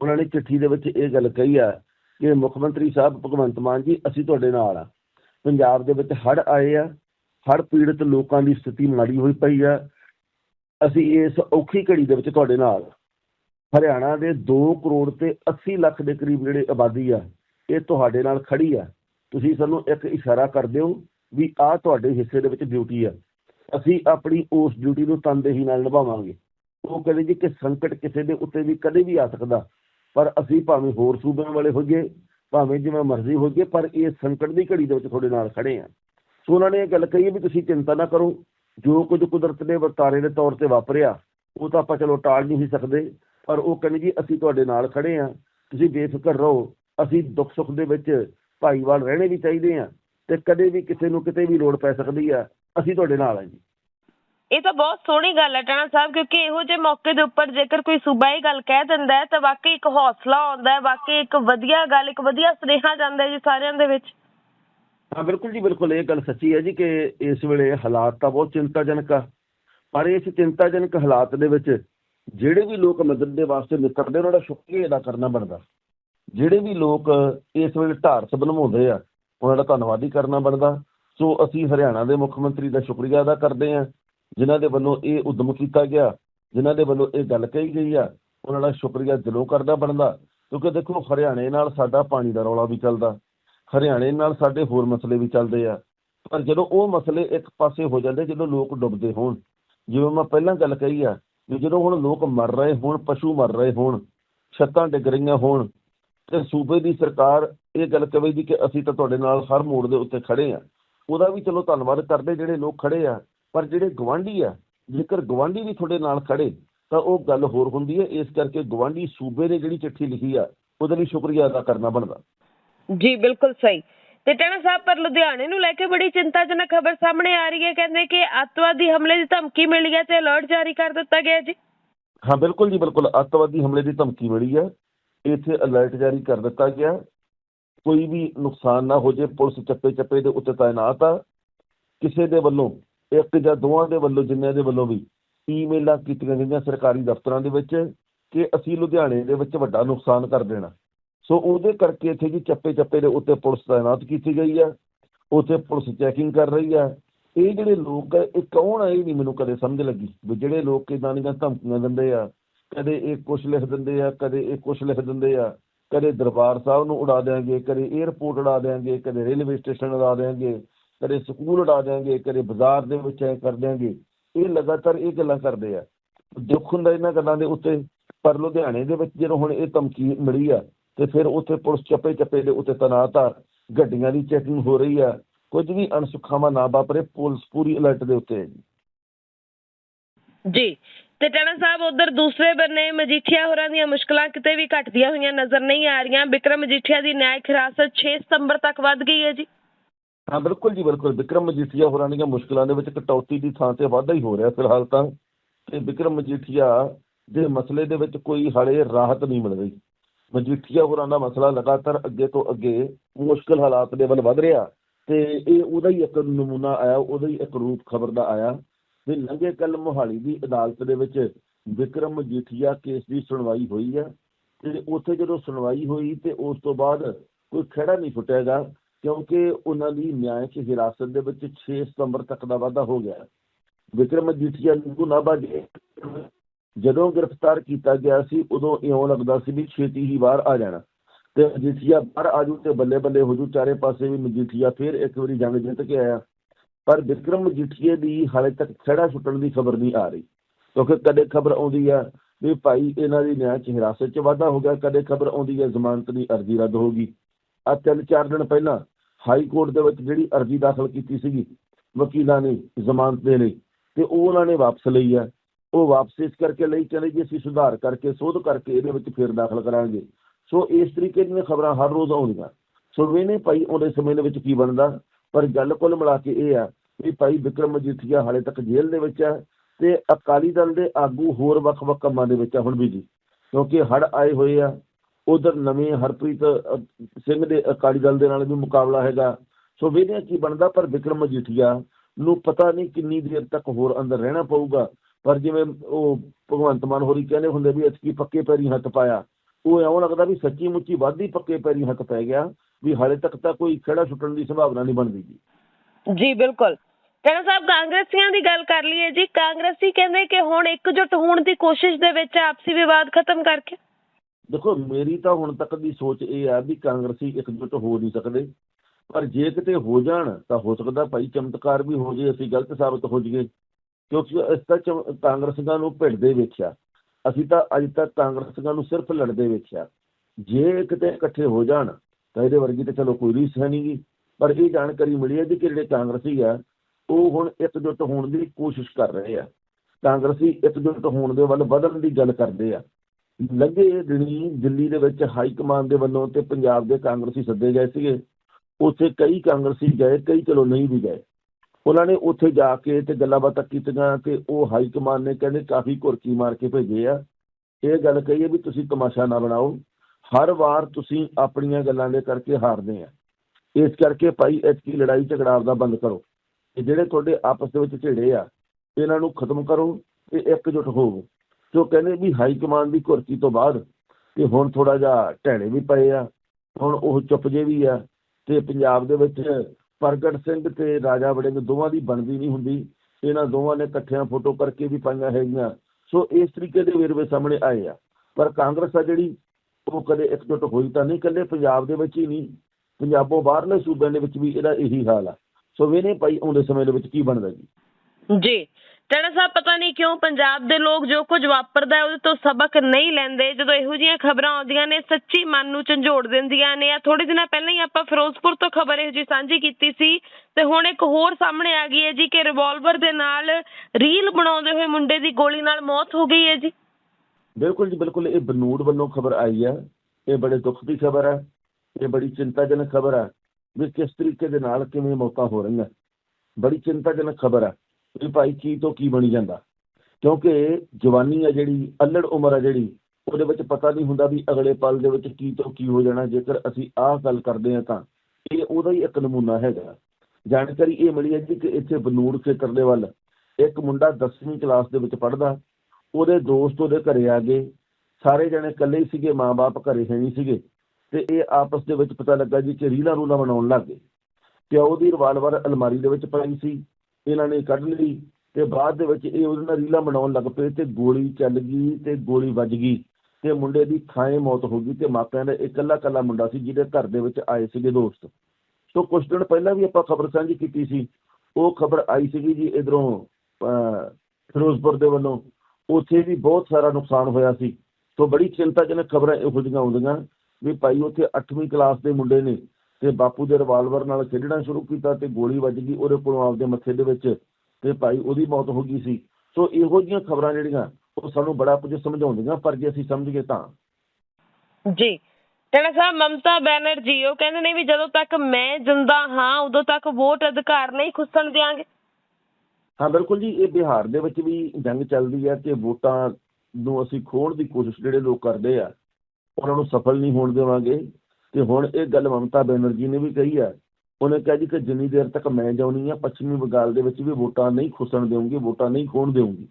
ਉਹਨਾਂ ਨੇ ਚਿੱਠੀ ਦੇ ਵਿੱਚ ਇਹ ਗੱਲ ਕਹੀ ਆ ਕਿ ਮੁੱਖ ਮੰਤਰੀ ਸਾਹਿਬ ਭਗਵੰਤ ਮਾਨ ਜੀ, ਅਸੀਂ ਤੁਹਾਡੇ ਨਾਲ ਆ ਪੰਜਾਬ ਦੇ ਵਿੱਚ ਹੜ੍ਹ ਆਏ ਆ, ਹੜ੍ਹ ਪੀੜਤ ਲੋਕਾਂ ਦੀ ਸਥਿਤੀ ਮਾੜੀ ਹੋਈ ਪਈ ਆ। ਅਸੀਂ ਇਸ ਔਖੀ ਘੜੀ ਦੇ ਵਿੱਚ ਤੁਹਾਡੇ ਨਾਲ ਹਰਿਆਣਾ ਦੇ 2 ਕਰੋੜ ਤੇ 80 ਲੱਖ ਦੇ ਕਰੀਬ ਜਿਹੜੇ ਆਬਾਦੀ ਆ, ਇਹ ਤੁਹਾਡੇ ਨਾਲ ਖੜੀ ਆ। ਤੁਸੀਂ ਸਾਨੂੰ ਇੱਕ ਇਸ਼ਾਰਾ ਕਰ ਦਿਓ ਵੀ ਆਹ ਤੁਹਾਡੇ ਹਿੱਸੇ ਦੇ ਵਿੱਚ ਡਿਊਟੀ ਆ। ਅਸੀਂ ਆਪਣੀ ਉਸ ਡਿਊਟੀ ਨੂੰ ਤਨਦੇਹੀ ਨਾਲ ਨਿਭਾਵਾਂਗੇ। ਉਹ ਕਹਿੰਦੇ ਜੀ ਕਿ ਸੰਕਟ ਕਿਸੇ ਦੇ ਉੱਤੇ ਵੀ ਕਦੇ ਵੀ ਆ ਸਕਦਾ, ਪਰ ਅਸੀਂ ਭਾਵੇਂ ਹੋਰ ਸੂਬਿਆਂ ਵਾਲੇ ਹੋਈਏ ਭਾਵੇਂ ਜਿਵੇਂ ਮਰਜ਼ੀ ਹੋ ਹੋਈਏ ਪਰ ਇਹ ਸੰਕਟ ਦੀ ਘੜੀ ਦੇ ਵਿੱਚ ਤੁਹਾਡੇ ਨਾਲ ਖੜੇ ਆ। ਸੋ ਉਹਨਾਂ ਨੇ ਇਹ ਗੱਲ ਕਹੀ ਹੈ ਵੀ ਤੁਸੀਂ ਚਿੰਤਾ ਨਾ ਕਰੋ, ਜੋ ਕੁਝ ਕੁਦਰਤ ਨੇ ਵਰਤਾਰੇ ਦੇ ਤੌਰ ਤੇ ਵਾਪਰਿਆ, ਉਹ ਤਾਂ ਆਪਾਂ ਚਲੋ ਟਾਲ ਨਹੀਂ ਸਕਦੇ, ਪਰ ਉਹ ਕਹਿੰਦੇ ਜੀ, ਅਸੀਂ ਤੁਹਾਡੇ ਨਾਲ ਖੜੇ ਆ, ਤੁਸੀਂ ਬੇਫਿਕਰ ਰਹੋ, ਅਸੀਂ ਦੁੱਖ ਸੁੱਖ ਦੇ ਵਿੱਚ ਭਾਈਵਾਲ ਰਹਿਣੇ ਵੀ ਚਾਹੀਦੇ ਆ, ਤੇ ਕਦੇ ਵੀ ਕਿਸੇ ਨੂੰ ਕਿਤੇ ਵੀ ਲੋੜ ਪੈ ਸਕਦੀ ਆ, ਅਸੀਂ ਤੁਹਾਡੇ ਨਾਲ ਆ ਜੀ। ਇਹ ਤਾਂ ਬਹੁਤ ਸੋਹਣੀ ਗੱਲ ਹੈ ਟਾਣਾ ਸਾਹਿਬ, ਕਿਉਂਕਿ ਇਹੋ ਜਿਹੇ ਮੌਕੇ ਦੇ ਉੱਪਰ ਜੇਕਰ ਕੋਈ ਸੂਬਾ ਇਹ ਗੱਲ ਕਹਿ ਦਿੰਦਾ ਤਾਂ ਵਾਕਈ ਇੱਕ ਹੌਸਲਾ ਆਉਂਦਾ ਹੈ, ਵਾਕਈ ਇੱਕ ਵਧੀਆ ਗੱਲ, ਇੱਕ ਵਧੀਆ ਸੁਨੇਹਾ ਜਾਂਦਾ ਜੀ ਸਾਰਿਆਂ ਦੇ ਵਿੱਚ। ਹਾਂ, ਬਿਲਕੁਲ ਜੀ, ਬਿਲਕੁਲ, ਇਹ ਗੱਲ ਸੱਚੀ ਹੈ ਜੀ ਕਿ ਇਸ ਵੇਲੇ ਹਾਲਾਤ ਤਾਂ ਬਹੁਤ ਚਿੰਤਾਜਨਕ ਆ, ਪਰ ਇਸ ਚਿੰਤਾਜਨਕ ਹਾਲਾਤ ਦੇ ਵਿੱਚ ਜਿਹੜੇ ਵੀ ਲੋਕ ਮਦਦ ਦੇ ਵਾਸਤੇ ਨਿਕਲਦੇ, ਉਹਨਾਂ ਦਾ ਸ਼ੁਕਰੀਆ ਅਦਾ ਕਰਨਾ ਬਣਦਾ। ਜਿਹੜੇ ਵੀ ਲੋਕ ਇਸ ਵੇਲੇ ਢਾਰਸ ਬਣਵਾਉਂਦੇ ਆ, ਉਹਨਾਂ ਦਾ ਧੰਨਵਾਦ ਹੀ ਕਰਨਾ ਬਣਦਾ। ਸੋ ਅਸੀਂ ਹਰਿਆਣਾ ਦੇ ਮੁੱਖ ਮੰਤਰੀ ਦਾ ਸ਼ੁਕਰੀਆ ਅਦਾ ਕਰਦੇ ਹਾਂ। ਜਿਨ੍ਹਾਂ ਦੇ ਵੱਲੋਂ ਇਹ ਉਦਮ ਕੀਤਾ ਗਿਆ, ਜਿਨ੍ਹਾਂ ਦੇ ਵੱਲੋਂ ਇਹ ਗੱਲ ਕਹੀ ਗਈ ਆ, ਉਹਨਾਂ ਦਾ ਸ਼ੁਕਰੀਆ ਦਿਲੋਂ ਕਰਦਾ ਬਣਦਾ, ਕਿਉਂਕਿ ਦੇਖੋ ਹਰਿਆਣੇ ਨਾਲ ਸਾਡਾ ਪਾਣੀ ਦਾ ਰੌਲਾ ਵੀ ਚੱਲਦਾ, ਹਰਿਆਣੇ ਨਾਲ ਸਾਡੇ ਹੋਰ ਮਸਲੇ ਵੀ ਚੱਲਦੇ ਆ, ਪਰ ਜਦੋਂ ਉਹ ਮਸਲੇ ਇੱਕ ਪਾਸੇ ਹੋ ਜਾਂਦੇ, ਜਦੋਂ ਲੋਕ ਡੁੱਬਦੇ ਹੋਣ, ਜਿਵੇਂ ਮੈਂ ਪਹਿਲਾਂ ਗੱਲ ਕਹੀ ਆ, ਵੀ ਜਦੋਂ ਹੁਣ ਲੋਕ ਮਰ ਰਹੇ ਹੋਣ, ਪਸ਼ੂ ਮਰ ਰਹੇ ਹੋਣ, ਛੱਤਾਂ ਡਿੱਗ ਰਹੀਆਂ ਹੋਣ, ਤੇ ਸੂਬੇ ਦੀ ਸਰਕਾਰ ਇਹ ਗੱਲ ਕਵੇ ਕਿ ਅਸੀਂ ਤਾਂ ਤੁਹਾਡੇ ਨਾਲ ਹਰ ਮੋੜ ਦੇ ਉੱਤੇ ਖੜੇ ਆ, ਉਹਦਾ ਵੀ ਚਲੋ ਧੰਨਵਾਦ ਕਰਦੇ ਜਿਹੜੇ ਲੋਕ ਖੜੇ ਆ ਪਰ ਜਿਹੜੇ ਗਵਾਂਢੀ ਆ ਜੇਕਰ ਗਵਾਂਢੀ ਵੀ ਤੁਹਾਡੇ ਨਾਲ ਖੜੇ ਤਾਂ ਉਹ ਗੱਲ ਹੋਰ ਹੁੰਦੀ ਹੈ ਇਸ ਕਰਕੇ ਗਵਾਂਢੀ ਸੂਬੇ ਨੇ ਜਿਹੜੀ ਚਿੱਠੀ ਲਿਖੀ ਆ ਉਹਦੇ ਲਈ ਸ਼ੁਕਰੀਆ ਅਦਾ ਕਰਨਾ ਬਣਦਾ। ਜੀ ਬਿਲਕੁਲ ਸਹੀ। ਤੇ ਟਾਣਾ ਸਾਹਿਬ ਪਰ ਲੁਧਿਆਣੇ ਨੂੰ ਲੈ ਕੇ ਬੜੀ ਚਿੰਤਾਜਨਕ ਖਬਰ ਸਾਹਮਣੇ ਆ ਰਹੀ ਹੈ ਕਹਿੰਦੇ ਕਿ ਅੱਤਵਾਦੀ ਹਮਲੇ ਦੀ ਧਮਕੀ ਮਿਲੀ ਹੈ ਤੇ ਅਲਰਟ ਜਾਰੀ ਕਰ ਦਿੱਤਾ ਗਿਆ ਜੀ। ਹਾਂ ਬਿਲਕੁਲ ਜੀ ਬਿਲਕੁਲ। ਅੱਤਵਾਦੀ ਹਮਲੇ ਦੀ ਧਮਕੀ ਮਿਲੀ ਆ ਇੱਥੇ ਅਲਰਟ ਜਾਰੀ ਕਰ ਦਿੱਤਾ ਗਿਆ। ਕੋਈ ਵੀ ਨੁਕਸਾਨ ਨਾ ਹੋ ਜੇ ਪੁਲਿਸ ਚੱਪੇ ਚੱਪੇ ਦੇ ਉੱਤੇ ਤਾਇਨਾਤ ਆ। ਕਿਸੇ ਦੇ ਵੱਲੋਂ ਇੱਕ ਜਾਂ ਦੋਵਾਂ ਦੇ ਵੱਲੋਂ, ਜਿੰਨਿਆਂ ਦੇ ਵੱਲੋਂ ਵੀ ਈਮੇਲਾਂ ਕੀਤੀਆਂ ਗਈਆਂ ਸਰਕਾਰੀ ਦਫ਼ਤਰਾਂ ਦੇ ਵਿੱਚ ਕਿ ਅਸੀਂ ਲੁਧਿਆਣੇ ਦੇ ਵਿੱਚ ਵੱਡਾ ਨੁਕਸਾਨ ਕਰ ਦੇਣਾ। ਸੋ ਉਹਦੇ ਕਰਕੇ ਇੱਥੇ ਜੀ ਚੱਪੇ ਚੱਪੇ ਦੇ ਉੱਤੇ ਪੁਲਿਸ ਤਾਇਨਾਤ ਕੀਤੀ ਗਈ ਆ ਉੱਥੇ ਪੁਲਿਸ ਚੈਕਿੰਗ ਕਰ ਰਹੀ ਆ ਇਹ ਜਿਹੜੇ ਲੋਕ ਆ ਇਹ ਕੌਣ ਆ ਇਹ ਨਹੀਂ ਮੈਨੂੰ ਕਦੇ ਸਮਝ ਲੱਗੀ। ਵੀ ਜਿਹੜੇ ਲੋਕ ਇਦਾਂ ਦੀਆਂ ਧਮਕੀਆਂ ਦਿੰਦੇ ਆ, ਕਦੇ ਇਹ ਕੁਛ ਲਿਖ ਦਿੰਦੇ ਆ, ਕਦੇ ਇਹ ਕੁਛ ਲਿਖ ਦਿੰਦੇ ਆ, ਕਦੇ ਦਰਬਾਰ ਸਾਹਿਬ ਨੂੰ ਉਡਾ ਦੇਾਂਗੇ ਕਦੇ 에ਅਰਪੋਰਟ ਉਡਾ ਦੇਾਂਗੇ ਕਦੇ ਰੇਲਵੇ ਸਟੇਸ਼ਨ ਉਡਾ ਦੇਾਂਗੇ ਕਦੇ ਸਕੂਲ ਉਡਾ ਦੇਾਂਗੇ ਕਦੇ ਬਾਜ਼ਾਰ ਦੇ ਵਿੱਚ ਐ ਕਰ ਦੇਾਂਗੇ ਇਹ ਲਗਾਤਾਰ ਇਹ ਗੱਲਾਂ ਕਰਦੇ ਆ। ਦੁੱਖ ਹੁੰਦਾ ਇਹਨਾਂ ਗੱਲਾਂ ਦੇ ਉੱਤੇ, ਪਰ ਲੁਧਿਆਣੇ ਦੇ ਵਿੱਚ ਜਦੋਂ ਹੁਣ ਇਹ ਧਮਕੀ ਮਿਲੀ ਆ, ਤੇ ਫਿਰ ਉੱਥੇ ਪੁਲਿਸ ਚੱਪੇ ਚੱਪੇ ਦੇ ਉੱਤੇ ਤੈਨਾਤ ਆ ਗੱਡੀਆਂ ਦੀ ਚੈਕਿੰਗ ਹੋ ਰਹੀ ਆ, ਕੁਝ ਵੀ ਅਣਸੁਖਾਵਾਂ ਨਾ ਵਾਪਰੇ, ਪੁਲਿਸ ਪੂਰੀ ਅਲਰਟ ਦੇ ਉੱਤੇ ਹੈ ਜੀ ਜੀ ਤੇ ਟਾਣਾ ਸਾਹਿਬ, ਉਧਰ ਦੂਸਰੇ ਬੰਨੇ ਮਜੀਠੀਆ ਹੋਰਾਂ ਦੀਆਂ ਮੁਸ਼ਕਲਾਂ ਕਿਤੇ ਵੀ ਘਟਦੀਆਂ ਹੋਈਆਂ ਨਜ਼ਰ ਨਹੀਂ ਆ ਰਹੀਆਂ। ਵਿਕਰਮ ਮਜੀਠੀਆ ਦੀ ਨਿਆਇਕ ਹਿਰਾਸਤ 6 ਸਤੰਬਰ ਤੱਕ ਵੱਧ ਗਈ ਹੈ ਜੀ। ਹਾਂ, ਬਿਲਕੁਲ ਜੀ, ਬਿਲਕੁਲ। ਵਿਕਰਮ ਮਜੀਠੀਆ ਹੋਰਾਂ ਦੀਆਂ ਮੁਸ਼ਕਲਾਂ ਦੇ ਵਿੱਚ ਕਟੌਤੀ ਦੀ ਥਾਂ ਤੇ ਵਾਧਾ ਹੀ ਹੋ ਰਿਹਾ ਫਿਲਹਾਲ ਤਾਂ। ਤੇ ਵਿਕਰਮ ਮਜੀਠੀਆ ਦੇ ਮਸਲੇ ਦੇ ਵਿੱਚ ਕੋਈ ਹਾਲੇ ਰਾਹਤ ਨਹੀਂ ਮਿਲ ਰਹੀ। ਮਜੀਠੀਆ ਹੋਰਾਂ ਦਾ ਮਸਲਾ ਲਗਾਤਾਰ ਅੱਗੇ ਤੋਂ ਅੱਗੇ ਮੁਸ਼ਕਲ ਹਾਲਾਤ ਦੇ ਵੱਲ ਵਧ ਰਿਹਾ। ਤੇ ਇਹ ਉਹਦਾ ਹੀ ਇੱਕ ਨਮੂਨਾ ਆਇਆ, ਉਹਦਾ ਹੀ ਇੱਕ ਰੂਪ ਖਬਰ ਦਾ ਆਇਆ ਵੀ ਲੰਘੇ ਕੱਲ ਮੋਹਾਲੀ ਦੀ ਅਦਾਲਤ ਦੇ ਵਿੱਚ ਵਿਕਰਮ ਮਜੀਠੀਆ ਕੇਸ ਦੀ ਸੁਣਵਾਈ ਹੋਈ ਹੈ ਤੇ ਉੱਥੇ ਜਦੋਂ ਸੁਣਵਾਈ ਹੋਈ ਤੇ ਉਸ ਤੋਂ ਬਾਅਦ ਕੋਈ ਖੜਾ ਨਹੀਂ ਫੁੱਟਿਆਗਾ। ਕਿਉਂਕਿ ਉਹਨਾਂ ਦੀ ਨਿਆਇਕ ਹਿਰਾਸਤ ਦੇ ਵਿੱਚ 6 ਸਤੰਬਰ ਤੱਕ ਦਾ ਵਾਧਾ ਹੋ ਗਿਆ। ਵਿਕਰਮ ਮਜੀਠੀਆ ਨੂੰ ਨਾਭਾ ਦੇ ਜਦੋਂ ਗ੍ਰਿਫਤਾਰ ਕੀਤਾ ਗਿਆ ਸੀ, ਉਦੋਂ ਇਉਂ ਲੱਗਦਾ ਸੀ ਵੀ ਛੇਤੀ ਹੀ ਬਾਹਰ ਆ ਜਾਣਾ। ਤੇ ਮਜੀਠੀਆ ਬਾਹਰ ਆਜੂ ਤੇ ਬੱਲੇ ਬੱਲੇ ਹੋ ਜੂ ਚਾਰੇ ਪਾਸੇ ਵੀ ਮਜੀਠੀਆ ਫਿਰ ਇੱਕ ਵਾਰੀ ਜੰਗ ਜਿੱਤ ਕੇ ਆਇਆ। ਪਰ ਵਿਕਰਮ ਮਜੀਠੀਏ ਦੀ ਹਾਲੇ ਤੱਕ ਖੜਾ ਛੁੱਟਣ ਦੀ ਖਬਰ ਨਹੀਂ ਆ ਰਹੀ। ਕਿਉਂਕਿ ਕਦੇ ਖਬਰ ਆਉਂਦੀ ਆ ਵੀ ਭਾਈ, ਇਹਨਾਂ ਦੀ ਨਿਆਂ ਚ ਹਿਰਾਸਤ ਚ ਵਾਧਾ ਹੋ ਗਿਆ, ਕਦੇ ਖਬਰ ਆਉਂਦੀ ਹੈ ਜ਼ਮਾਨਤ ਦੀ ਅਰਜ਼ੀ ਰੱਦ ਹੋ ਗਈ। ਆ ਤਿੰਨ ਚਾਰ ਦਿਨ ਪਹਿਲਾਂ ਹਾਈ ਕੋਰਟ ਦੇ ਵਿੱਚ ਜਿਹੜੀ ਅਰਜ਼ੀ ਦਾਖਲ ਕੀਤੀ ਸੀਗੀ, ਵਕੀਲਾਂ ਨੇ, ਜ਼ਮਾਨਤ ਦੇ ਲਈ ਤੇ ਉਹ ਉਹਨਾਂ ਨੇ ਵਾਪਸ ਲਈ ਆ। ਉਹ ਵਾਪਸ ਇਸ ਕਰਕੇ ਲਈ ਚਲੇ ਜੀ ਅਸੀਂ ਸੁਧਾਰ ਕਰਕੇ, ਸੋਧ ਕਰਕੇ ਇਹਦੇ ਵਿੱਚ ਫਿਰ ਦਾਖਲ ਕਰਾਂਗੇ। ਸੋ ਇਸ ਤਰੀਕੇ ਦੀਆਂ ਖਬਰਾਂ ਹਰ ਰੋਜ਼ ਆਉਂਦੀਆਂ ਸੋ ਵੇਨੇ ਭਾਈ, ਉਹਦੇ ਸਮੇਂ ਦੇ ਵਿੱਚ ਕੀ ਬਣਦਾ? ਪਰ ਗੱਲ ਕੁੱਲ ਮਿਲਾ ਕੇ ਇਹ ਆ ਵੀ ਭਾਈ ਵਿਕਰਮ ਮਜੀਠੀਆ ਹਾਲੇ ਤੱਕ ਜੇਲ੍ਹ ਦੇ ਵਿੱਚ ਆ ਤੇ ਅਕਾਲੀ ਦਲ ਦੇ ਆਗੂ ਹੋਰ ਵੱਖ-ਵੱਖ ਕੰਮਾਂ ਦੇ ਵਿੱਚ ਆ ਹੁਣ ਵੀ ਜੀ। ਕਿਉਂਕਿ ਹੜ ਆਏ ਹੋਏ ਆ ਉਧਰ ਨਵੇਂ ਹਰਪ੍ਰੀਤ ਸਿੰਘ ਦੇ ਅਕਾਲੀ ਦਲ ਦੇ ਨਾਲ ਵੀ ਮੁਕਾਬਲਾ ਹੈਗਾ। ਸੋ ਵੇਖਦੇ ਕੀ ਬਣਦਾ, ਪਰ ਵਿਕਰਮ ਮਜੀਠੀਆ ਨੂੰ ਪਤਾ ਨਹੀਂ ਕਿੰਨੀ ਦੇਰ ਤੱਕ ਹੋਰ ਅੰਦਰ ਰਹਿਣਾ ਪਊਗਾ। ਪਰ ਜਿਵੇਂ ਉਹ ਭਗਵੰਤ ਮਾਨ ਹੋਰੀ ਕਹਿੰਦੇ ਹੁੰਦੇ ਵੀ ਅਸਕੀ ਪੱਕੇ ਪੈਰੀ ਹੱਥ ਪਾਇਆ। ਉਹ ਐਉਂ ਲੱਗਦਾ ਵੀ ਸੱਚੀ ਮੁੱਚੀ ਵਾਧੀ ਪੱਕੇ ਪੈਰੀ ਹੱਥ ਪੈ ਗਿਆ ਵੀ ਹਾਲੇ ਤੱਕ ਤਾਂ ਕੋਈ ਖੇੜਾ ਛੁੱਟਣ ਦੀ ਸੰਭਾਵਨਾ ਨਹੀਂ ਬਣਦੀ ਜੀ। ਜੀ, ਬਿਲਕੁਲ। ਟੈਣਾ ਸਾਹਿਬ, ਕਾਂਗਰਸੀਆਂ ਦੀ ਗੱਲ ਕਰ ਲਈਏ ਜੀ। ਕਾਂਗਰਸੀ ਕਹਿੰਦੇ ਕਿ ਹੁਣ ਇਕਜੁੱਟ ਹੋਣ ਦੀ ਕੋਸ਼ਿਸ਼ ਦੇ ਵਿੱਚ ਆਪਸੀ ਵਿਵਾਦ ਖਤਮ ਕਰਕੇ ਦੇਖੋ, ਮੇਰੀ ਤਾਂ ਹੁਣ ਤੱਕ ਦੀ ਸੋਚ ਇਹ ਆ ਵੀ ਕਾਂਗਰਸੀ ਇਕਜੁੱਟ ਹੋ ਨਹੀਂ ਸਕਦੇ। ਪਰ ਜੇ ਕਿਤੇ ਹੋ ਜਾਣ, ਤਾਂ ਹੋ ਸਕਦਾ ਭਾਈ ਚਮਤਕਾਰ ਵੀ ਹੋ ਜੇ, ਅਸੀਂ ਗਲਤ ਸਾਬਤ ਹੋ ਜਾਈਏ। ਕਿਉਂਕਿ ਇਸ ਤਾਂ ਚਮ- ਕਾਂਗਰਸੀਆਂ ਨੂੰ ਭਿੜਦੇ ਵੇਖਿਆ। ਅਸੀਂ ਤਾਂ ਅੱਜ ਤੱਕ ਕਾਂਗਰਸੀਆਂ ਨੂੰ ਸਿਰਫ ਲੜਦੇ ਵੇਖਿਆ। ਜੇ ਕਿਤੇ ਇਕੱਠੇ ਹੋ ਜਾਣ, ਤਾਂ ਇਹਦੇ ਵਰਗੀ ਤਾਂ ਚਲੋ ਕੋਈ ਰੀਸ ਹੈ ਨਹੀਂਗੀ ਪਰ ਇਹ ਜਾਣਕਾਰੀ ਮਿਲੀ ਹੈ ਜੀ ਕਿ ਜਿਹੜੇ ਕਾਂਗਰਸੀ ਆ, ਉਹ ਹੁਣ ਇਕਜੁੱਟ ਹੋਣ ਦੀ ਕੋਸ਼ਿਸ਼ ਕਰ ਰਹੇ ਆ। ਕਾਂਗਰਸੀ ਇਕਜੁੱਟ ਹੋਣ ਦੇ ਵੱਲ ਵਧਣ ਦੀ ਗੱਲ ਕਰਦੇ ਆ। ਲੰਘੇ ਦਿਨੀ ਦਿੱਲੀ ਦੇ ਵਿੱਚ ਹਾਈ ਕਮਾਂਡ ਦੇ ਵੱਲੋਂ ਤੇ ਪੰਜਾਬ ਦੇ ਕਾਂਗਰਸੀ ਸੱਦੇ ਗਏ ਸੀਗੇ। ਉੱਥੇ ਕਈ ਕਾਂਗਰਸੀ ਗਏ, ਕਈ ਚਲੋ ਨਹੀਂ ਵੀ ਗਏ। ਉਹਨਾਂ ਨੇ ਉੱਥੇ ਜਾ ਕੇ ਤੇ ਗੱਲਾਂ ਬਾਤਾਂ ਕੀਤੀਆਂ ਤੇ ਉਹ ਹਾਈ ਕਮਾਂਡ ਨੇ ਕਹਿੰਦੇ ਕਾਫੀ ਘੁਰਕੀ ਮਾਰ ਕੇ ਭੇਜੇ ਆ। ਇਹ ਗੱਲ ਕਹੀ ਹੈ ਵੀ ਤੁਸੀਂ ਤਮਾਸ਼ਾ ਨਾ ਬਣਾਓ। ਹਰ ਵਾਰ ਤੁਸੀਂ ਆਪਣੀਆਂ ਗੱਲਾਂ ਦੇ ਕਰਕੇ ਹਾਰਦੇ ਆ। ਇਸ ਕਰਕੇ ਭਾਈ ਐਤਕੀ ਲੜਾਈ ਝਗੜਾ ਦਾ ਬੰਦ ਕਰੋ। ਤੇ ਜਿਹੜੇ ਤੁਹਾਡੇ ਆਪਸ ਦੇ ਵਿੱਚ ਝੇੜੇ ਆ, ਇਹਨਾਂ ਨੂੰ ਖਤਮ ਕਰੋ ਤੇ ਇਕਜੁੱਟ ਹੋਵੋ। ਜੋ ਕਹਿੰਦੇ ਵੀ ਹਾਈ ਕਮਾਂਡ ਦੀ ਕੁਰਸੀ ਤੋਂ ਬਾਅਦ ਤੇ ਹੁਣ ਥੋੜਾ ਜਿਹਾ ਢਹਿਣੇ ਵੀ ਪਏ ਆ, ਹੁਣ ਉਹ ਚੁੱਪ ਜੇ ਵੀ ਆ ਤੇ ਪੰਜਾਬ ਦੇ ਵਿੱਚ ਪ੍ਰਗਟ ਸਿੰਘ ਤੇ ਰਾਜਾ ਵੜਿੰਗ ਦੋਵਾਂ ਦੀ ਬਣਦੀ ਨਹੀਂ ਹੁੰਦੀ, ਇਹਨਾਂ ਦੋਵਾਂ ਨੇ ਇਕੱਠਿਆਂ ਫੋਟੋ ਕਰਕੇ ਵੀ ਪਾਈਆਂ ਹੈਗੀਆਂ, ਸੋ ਇਸ ਤਰੀਕੇ ਦੇ ਵੇਰਵੇ ਸਾਹਮਣੇ ਆਏ ਆ। ਪਰ ਕਾਂਗਰਸ ਆ ਜਿਹੜੀ, ਉਹ ਕਦੇ ਇਕਜੁੱਟ ਹੋਈ ਤਾਂ ਨਹੀਂ, ਇਕੱਲੇ ਪੰਜਾਬ ਦੇ ਵਿੱਚ ਹੀ ਨਹੀਂ, ਪੰਜਾਬੋਂ ਬਾਹਰਲੇ ਸੂਬਿਆਂ ਦੇ ਵਿੱਚ ਵੀ ਇਹਦਾ ਇਹੀ ਹਾਲ ਆ। ਸੋ ਵੇਨੇ ਭਾਈ ਆਉਂਦੇ ਸਮੇਂ ਦੇ ਵਿੱਚ ਕੀ ਬਣਦਾ ਜੀ? ਜੀ ਟੈਣਾ ਸਾਹਿਬ ਪਤਾ ਨਹੀਂ ਕਿਉਂ ਪੰਜਾਬ ਦੇ ਲੋਕ ਜੋ ਕੁਝ ਵਾਪਰਦਾ ਉਹਦੇ ਤੋਂ ਸਬਕ ਨਹੀਂ ਲੈਂਦੇ। ਜਦੋਂ ਇਹੋ ਜਿਹੀਆਂ ਖਬਰਾਂ ਆਉਂਦੀਆਂ ਨੇ, ਸੱਚੀ ਮਨ ਨੂੰ ਝੰਜੋੜ ਦਿੰਦੀਆਂ ਨੇ। ਆ ਥੋੜੇ ਦਿਨਾਂ ਪਹਿਲਾਂ ਹੀ ਆਪਾਂ ਫਿਰੋਜ਼ਪੁਰ ਤੋਂ ਖਬਰ ਇਹੋ ਜਿਹੀ ਸਾਂਝੀ ਕੀਤੀ ਸੀ ਤੇ ਹੁਣ ਇੱਕ ਹੋਰ ਸਾਹਮਣੇ ਆ ਗਈ ਹੈ ਜੀ ਕਿ ਰਿਵਾਲਵਰ ਦੇ ਨਾਲ ਰੀਲ ਬਣਾਉਂਦੇ ਹੋਏ ਮੁੰਡੇ ਦੀ ਗੋਲੀ ਨਾਲ ਮੌਤ ਹੋ ਗਈ ਹੈ ਜੀ। ਬਿਲਕੁਲ ਜੀ, ਬਿਲਕੁਲ। ਇਹ ਬਨੂੜ ਵੱਲੋਂ ਖਬਰ ਆਈ ਹੈ। ਇਹ ਬੜੇ ਦੁੱਖ ਦੀ ਖਬਰ ਹੈ। ਇਹ ਬੜੀ ਚਿੰਤਾਜਨਕ ਖਬਰ ਹੈ ਵੀ ਕਿਸ ਤਰੀਕੇ ਦੇ ਨਾਲ ਕਿਵੇਂ ਮੌਤਾਂ ਹੋ ਰਹੀਆਂ। ਬੜੀ ਚਿੰਤਾਜਨਕ ਖਬਰ ਹੈ। ਵੀ ਭਾਈ ਕੀ ਤੋਂ ਕੀ ਬਣੀ ਜਾਂਦਾ। ਕਿਉਂਕਿ ਜਵਾਨੀ ਆ ਜਿਹੜੀ, ਅਲੜ ਉਮਰ ਆ ਜਿਹੜੀ, ਉਹਦੇ ਵਿੱਚ ਪਤਾ ਨਹੀਂ ਹੁੰਦਾ ਵੀ ਅਗਲੇ ਪਲ ਦੇ ਵਿੱਚ ਕੀ ਤੋਂ ਕੀ ਹੋ ਜਾਣਾ। ਜੇਕਰ ਅਸੀਂ ਆਹ ਗੱਲ ਕਰਦੇ ਹਾਂ ਤਾਂ ਇਹ ਉਹਦਾ ਹੀ ਇੱਕ ਨਮੂਨਾ ਹੈਗਾ। ਜਾਣਕਾਰੀ ਇਹ ਮਿਲੀ ਹੈ ਜੀ ਕਿ ਇੱਥੇ ਬਨੂੜ ਖੇਤਰ ਦੇ ਵੱਲ ਇੱਕ ਮੁੰਡਾ 10ਵੀਂ ਕਲਾਸ ਦੇ ਵਿੱਚ ਪੜ੍ਹਦਾ। ਉਹਦੇ ਦੋਸਤ ਉਹਦੇ ਘਰੇ ਆ ਗਏ। ਸਾਰੇ ਜਣੇ ਇਕੱਲੇ ਹੀ ਸੀਗੇ ਮਾਪੇ ਘਰੇ ਹੈ ਨਹੀਂ ਸੀਗੇ। ਤੇ ਇਹ ਆਪਸ ਦੇ ਵਿੱਚ ਪਤਾ ਲੱਗਾ ਜੀ ਕਿ ਰੀਲਾ ਰੂਲਾ ਬਣਾਉਣ ਲੱਗ ਗਏ। ਪਿਓ ਦੀ ਰਿਵਾਲਵਰ ਅਲਮਾਰੀ ਦੇ ਵਿੱਚ ਪਈ ਸੀ। ਇਹਨਾਂ ਨੇ ਕੱਢ ਲਈ ਤੇ ਬਾਅਦ ਦੇ ਵਿੱਚ ਇਹ ਉਹਦੇ ਨਾਲ ਰੀਲਾ ਬਣਾਉਣ ਲੱਗ ਪਏ ਤੇ ਗੋਲੀ ਚੱਲ ਗਈ ਤੇ ਗੋਲੀ ਵੱਜ ਗਈ ਤੇ ਮੁੰਡੇ ਦੀ ਥਾਂ ਮੌਤ ਹੋ ਗਈ ਤੇ ਮਾਪਿਆਂ ਦਾ ਇਕੱਲਾ ਇਕੱਲਾ ਮੁੰਡਾ ਸੀ ਜਿਹਦੇ ਘਰ ਦੇ ਵਿੱਚ ਆਏ ਸੀਗੇ ਦੋਸਤ। ਸੋ ਕੁਝ ਦਿਨ ਪਹਿਲਾਂ ਵੀ ਆਪਾਂ ਖਬਰ ਸਾਂਝੀ ਕੀਤੀ ਸੀ, ਉਹ ਖਬਰ ਆਈ ਸੀਗੀ ਜੀ ਇਧਰੋਂ ਫਿਰੋਜ਼ਪੁਰ ਦੇ ਵੱਲੋਂ। ਉੱਥੇ ਵੀ ਬਹੁਤ ਸਾਰਾ ਨੁਕਸਾਨ ਹੋਇਆ ਸੀ। ਸੋ ਬੜੀ ਚਿੰਤਾਜਨਕ ਖਬਰਾਂ ਇਹੋ ਜਿਹੀਆਂ ਆਉਂਦੀਆਂ ਵੀ ਭਾਈ ਉੱਥੇ 8ਵੀਂ ਕਲਾਸ ਦੇ ਮੁੰਡੇ ਨੇ ਤੇ ਬਾਪੂ ਦੇ ਰਿਵਾਲਵਰ ਨਾਲ ਖੇਡਣਾ ਸ਼ੁਰੂ ਕੀਤਾ ਤੇ ਗੋਲੀ ਵੱਜ ਗਈ ਉਹਦੇ ਕੋਲੋਂ ਆਪਦੇ ਮੱਥੇ ਦੇ ਵਿੱਚ ਤੇ ਭਾਈ ਉਹਦੀ ਮੌਤ ਹੋ ਗਈ ਸੀ। ਸੋ ਇਹੋ ਜਿਹੀਆਂ ਖਬਰਾਂ ਜਿਹੜੀਆਂ ਉਹ ਸਾਨੂੰ ਬੜਾ ਕੁਝ ਸਮਝਾਉਂਦੀਆਂ ਪਰ ਜੇ ਅਸੀਂ ਸਮਝ ਗਏ ਤਾਂ। ਜੀ। ਟੈਣਾ ਸਾਹਿਬ ਮਮਤਾ ਬੈਨਰਜੀ ਉਹ ਕਹਿੰਦੇ ਨੇ ਵੀ ਜਦੋਂ ਤੱਕ ਮੈਂ ਜਿੰਦਾ ਹਾਂ ਉਦੋਂ ਤੱਕ ਵੋਟ ਅਧਿਕਾਰ ਨਹੀਂ ਖੁੱਸਣ ਦਿਆਂਗੇ। ਹਾਂ ਬਿਲਕੁਲ ਜੀ। ਇਹ ਬਿਹਾਰ ਦੇ ਵਿੱਚ ਵੀ ਜੰਗ ਚੱਲਦੀ ਹੈ ਕਿ ਵੋਟਾਂ ਨੂੰ ਅਸੀਂ ਖੋਣ ਦੀ ਕੋਸ਼ਿਸ਼ ਜਿਹੜੇ ਲੋਕ ਕਰਦੇ ਆ ਉਹਨਾਂ ਨੂੰ ਸਫਲ ਨਹੀਂ ਹੋਣ ਦੇਵਾਂਗੇ। ਤੇ ਹੁਣ ਇਹ ਗੱਲ ਮਮਤਾ ਬੈਨਰਜੀ ਨੇ ਵੀ ਕਹੀ ਆ। ਉਹਨੇ ਕਿਹਾ ਜੀ ਕਿ ਜਿੰਨੀ ਦੇਰ ਤੱਕ ਮੈਂ ਜਾਉਣੀ ਆ ਪੱਛਮੀ ਬੰਗਾਲ ਦੇ ਵਿੱਚ ਵੀ ਵੋਟਾਂ ਨਹੀਂ ਖੁੱਸਣ ਦੇਵਾਂਗੀ ਵੋਟਾਂ ਨਹੀਂ ਖੋਣ ਦੇਵਾਂਗੀ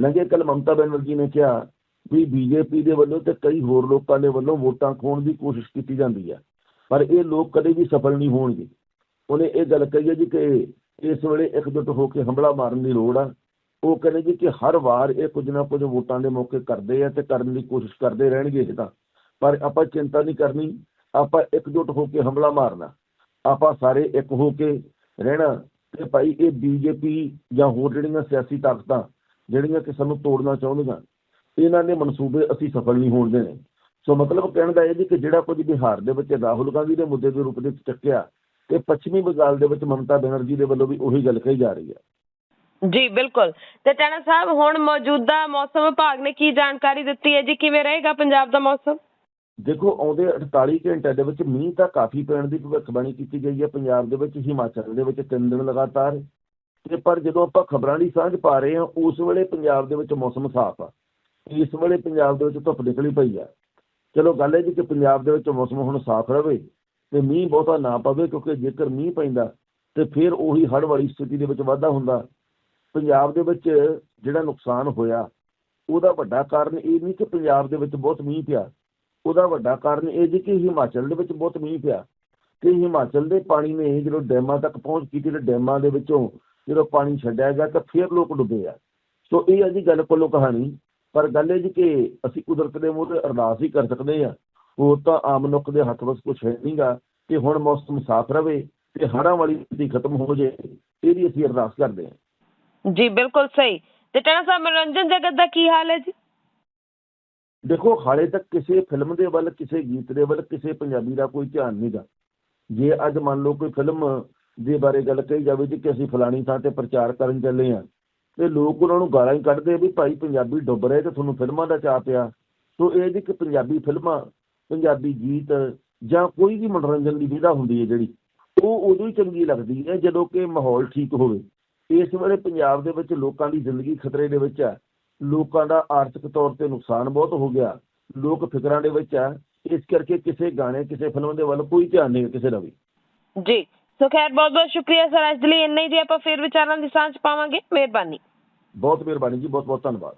ਲੰਗੇ ਕੱਲ ਮਮਤਾ ਬੈਨਰਜੀ ਨੇ ਕਿਹਾ ਵੀ ਬੀਜੇਪੀ ਦੇ ਵੱਲੋਂ ਤੇ ਕਈ ਹੋਰ ਲੋਕਾਂ ਦੇ ਵੱਲੋਂ ਵੋਟਾਂ ਖੋਣ ਦੀ ਕੋਸ਼ਿਸ਼ ਕੀਤੀ ਜਾਂਦੀ ਹੈ ਪਰ ਇਹ ਲੋਕ ਕਦੇ ਵੀ ਸਫਲ ਨਹੀਂ ਹੋਣਗੇ। ਉਹਨੇ ਇਹ ਗੱਲ ਕਹੀ ਹੈ ਜੀ ਕਿ ਇਸ ਵੇਲੇ ਇਕਜੁੱਟ ਹੋ ਕੇ ਹਮਲਾ ਮਾਰਨ ਦੀ ਲੋੜ ਆ। ਉਹ ਕਹਿੰਦੇ ਜੀ ਕਿ ਹਰ ਵਾਰ ਇਹ ਕੁਝ ਨਾ ਕੁਝ ਵੋਟਾਂ ਦੇ ਮੌਕੇ ਕਰਦੇ ਆ ਤੇ ਕਰਨ ਦੀ ਕੋਸ਼ਿਸ਼ ਕਰਦੇ ਰਹਿਣਗੇ ਇਹ ਤਾਂ। ਪਰ ਆਪਾਂ ਚਿੰਤਾ ਨਹੀਂ ਕਰਨੀ। ਆਪਾਂ ਇਕਜੁੱਟ ਹੋ ਕੇ ਹਮਲਾ ਮਾਰਨਾ, ਆਪਾਂ ਸਾਰੇ ਇੱਕ ਹੋ ਕੇ ਰਹਿਣਾ ਤੇ ਭਾਈ ਇਹ ਬੀਜੇਪੀ ਜਾਂ ਹੋਰ ਜਿਹੜੀਆਂ ਸਿਆਸੀ ਤਾਕਤਾਂ, ਜਿਹੜੀਆਂ ਕਿ ਸਾਨੂੰ ਤੋੜਨਾ ਚਾਹੁੰਦੀਆਂ, ਇਹਨਾਂ ਦੇ ਮਨਸੂਬੇ ਅਸੀਂ ਸਫਲ ਨਹੀਂ ਹੋਣ ਦੇਣੇ। ਸੋ ਮਤਲਬ ਕਹਿਣ ਦਾ ਇਹ ਜੀ ਕਿ ਜਿਹੜਾ ਕੁਝ ਬਿਹਾਰ ਦੇ ਵਿੱਚ ਰਾਹੁਲ ਗਾਂਧੀ ਦੇ ਮੁੱਦੇ ਦੇ ਰੂਪ ਦੇ ਵਿੱਚ ਚੱਕਿਆ ਤੇ ਪੱਛਮੀ ਬੰਗਾਲ ਦੇ ਵਿੱਚ ਮਮਤਾ ਬੈਨਰਜੀ ਦੇ ਵੱਲੋਂ ਵੀ ਉਹੀ ਗੱਲ ਕਹੀ ਜਾ ਰਹੀ ਹੈ। ਜੀ, ਬਿਲਕੁਲ। ਤੇ ਟਾਣਾ ਸਾਹਿਬ, ਹੁਣ ਮੌਜੂਦਾ ਮੌਸਮ ਵਿਭਾਗ ਨੇ ਕੀ ਜਾਣਕਾਰੀ ਦਿੱਤੀ ਹੈ ਜੀ? ਕਿਵੇਂ ਰਹੇਗਾ ਪੰਜਾਬ ਦਾ ਮੌਸਮ? ਦੇਖੋ, ਆਉਂਦੇ 48 ਘੰਟਿਆਂ ਦੇ ਵਿੱਚ ਮੀਂਹ ਤਾਂ ਕਾਫੀ ਪੈਣ ਦੀ ਭਵਿੱਖਬਾਣੀ ਕੀਤੀ ਗਈ ਹੈ। ਪੰਜਾਬ ਦੇ ਵਿੱਚ ਹਿਮਾਚਲ ਦੇ ਵਿੱਚ ਤਿੰਨ ਦਿਨ ਲਗਾਤਾਰ। ਤੇ ਪਰ ਜਦੋਂ ਆਪਾਂ ਖਬਰਾਂ ਦੀ ਸਾਂਝ ਪਾ ਰਹੇ ਹਾਂ, ਉਸ ਵੇਲੇ ਪੰਜਾਬ ਦੇ ਵਿੱਚ ਮੌਸਮ ਸਾਫ਼ ਆ। ਇਸ ਵੇਲੇ ਪੰਜਾਬ ਦੇ ਵਿੱਚ ਧੁੱਪ ਨਿਕਲੀ ਪਈ ਆ। ਚਲੋ, ਗੱਲ ਇਹ ਜੀ ਕਿ ਪੰਜਾਬ ਦੇ ਵਿੱਚ ਮੌਸਮ ਹੁਣ ਸਾਫ਼ ਰਹੇ ਤੇ ਮੀਂਹ ਬਹੁਤਾ ਨਾ ਪਵੇ, ਕਿਉਂਕਿ ਜੇਕਰ ਮੀਂਹ ਪੈਂਦਾ ਤੇ ਫਿਰ ਉਹੀ ਹੜ੍ਹ ਵਾਲੀ ਸਥਿਤੀ ਦੇ ਵਿੱਚ ਵਾਧਾ ਹੁੰਦਾ। ਪੰਜਾਬ ਦੇ ਵਿੱਚ ਜਿਹੜਾ ਨੁਕਸਾਨ ਹੋਇਆ, ਉਹਦਾ ਵੱਡਾ ਕਾਰਨ ਇਹ ਨਹੀਂ ਕਿ ਪੰਜਾਬ ਦੇ ਵਿੱਚ ਬਹੁਤ ਮੀਂਹ ਪਿਆ। ਉਹਦਾ ਵੱਡਾ ਕਾਰਨ ਇਹ ਜੀ ਕਿ ਹਿਮਾਚਲ ਦੇ ਵਿੱਚ ਬਹੁਤ ਮੀਂਹ ਪਿਆ ਤੇ ਹਿਮਾਚਲ ਦੇ ਪਾਣੀ ਨੇ ਜਦੋਂ ਡੈਮਾਂ ਤੱਕ ਪਹੁੰਚ ਕੀਤੀ ਤੇ ਡੈਮਾਂ ਦੇ ਵਿੱਚੋਂ ਜਦੋਂ ਪਾਣੀ ਛੱਡਿਆ ਗਿਆ ਤਾਂ ਫਿਰ ਲੋਕ ਡੁੱਬੇ ਆ। ਸੋ ਇਹ ਹੈ ਜੀ ਗੱਲ ਕੋਲੋਂ ਕਹਾਣੀ, ਪਰ ਗੱਲ ਇਹ ਜੀ ਕਿ ਅਸੀਂ ਕੁਦਰਤ ਦੇ ਮੂਹਰੇ ਅਰਦਾਸ ਹੀ ਕਰ ਸਕਦੇ ਆ ਹੋਰ ਤਾਂ ਆਮ ਮਨੁੱਖ ਦੇ ਹੱਥ ਵਿੱਚ ਕੁਝ ਹੈ ਨਹੀਂਗਾ ਤੇ ਹੁਣ ਮੌਸਮ ਸਾਫ਼ ਰਵੇ ਤੇ ਹੜ੍ਹਾਂ ਵਾਲੀ ਸਥਿਤੀ ਖਤਮ ਹੋ ਜੇ ਇਹਦੀ ਅਸੀਂ ਅਰਦਾਸ ਕਰਦੇ ਹਾਂ। ਜੀ, ਬਿਲਕੁਲ ਸਹੀ। ਤੇ ਟਾਣਾ ਸਾਹਿਬ, ਮਨੋਰੰਜਨ ਜਗਤ ਦਾ ਕੀ ਹਾਲ ਹੈ ਜੀ? ਦੇਖੋ, ਹਾਲੇ ਤੱਕ ਕਿਸੇ ਫਿਲਮ ਦੇ ਵੱਲ, ਕਿਸੇ ਗੀਤ ਦੇ ਵੱਲ, ਕਿਸੇ ਪੰਜਾਬੀ ਦਾ ਕੋਈ ਧਿਆਨ ਨਹੀਂ ਨਹੀਂਗਾ ਜੇ ਅੱਜ ਮੰਨ ਲਓ ਕੋਈ ਫਿਲਮ ਦੇ ਬਾਰੇ ਗੱਲ ਕਹੀ ਜਾਵੇ ਜੀ ਕਿ ਅਸੀਂ ਫਲਾਣੀ ਥਾਂ ਤੇ ਪ੍ਰਚਾਰ ਕਰਨ ਚੱਲੇ ਆ, ਤੇ ਲੋਕ ਉਹਨਾਂ ਨੂੰ ਗਾਲਾਂ ਹੀ ਕੱਢਦੇ ਵੀ ਭਾਈ ਪੰਜਾਬੀ ਡੁੱਬ ਰਹੇ ਤੇ ਤੁਹਾਨੂੰ ਫਿਲਮਾਂ ਦਾ ਚਾਅ ਪਿਆ। ਸੋ ਇਹ ਜੀ ਕਿ ਪੰਜਾਬੀ ਫਿਲਮਾਂ ਪੰਜਾਬੀ ਗੀਤ ਜਾਂ ਕੋਈ ਵੀ ਮਨੋਰੰਜਨ ਦੀ ਵਿਧਾ ਹੁੰਦੀ ਹੈ ਜਿਹੜੀ, ਉਹ ਉਦੋਂ ਹੀ ਚੰਗੀ ਲੱਗਦੀ ਹੈ ਜਦੋਂ ਕਿ ਮਾਹੌਲ ਠੀਕ ਹੋਵੇ। ਇਸ ਵੇਲੇ ਪੰਜਾਬ ਦੇ ਵਿੱਚ ਲੋਕਾਂ ਦੀ ਜ਼ਿੰਦਗੀ ਖਤਰੇ ਦੇ ਵਿੱਚ ਹੈ ਲੋਕਾਂ ਦਾ ਆਰਥਿਕ ਤੌਰ ਤੇ ਨੁਕਸਾਨ ਬਹੁਤ ਹੋ ਗਿਆ। ਲੋਕ ਫਿਕਰਾਂ ਦੇ ਵਿੱਚ ਆ। ਇਸ ਕਰਕੇ ਕਿਸੇ ਗਾਣੇ ਕਿਸੇ ਫਿਲਮ ਦੇ ਵੱਲ ਕੋਈ ਧਿਆਨ ਨਹੀਂ ਕਿਸੇ ਦਾ ਵੀ। ਜੀ। ਸੋ ਖੈਰ ਬਹੁਤ ਬਹੁਤ ਸ਼ੁਕਰੀਆ ਸਰ। ਅੱਜ ਲਈ ਇੰਨਾ ਹੀ ਜੀ। ਆਪਾਂ ਫਿਰ ਵਿਚਾਰਾਂ ਦੀ ਸਾਂਝ ਪਾਵਾਂਗੇ। ਮਿਹਰਬਾਨੀ। ਬਹੁਤ ਮਿਹਰਬਾਨੀ ਜੀ। ਬਹੁਤ ਬਹੁਤ ਧੰਨਵਾਦ।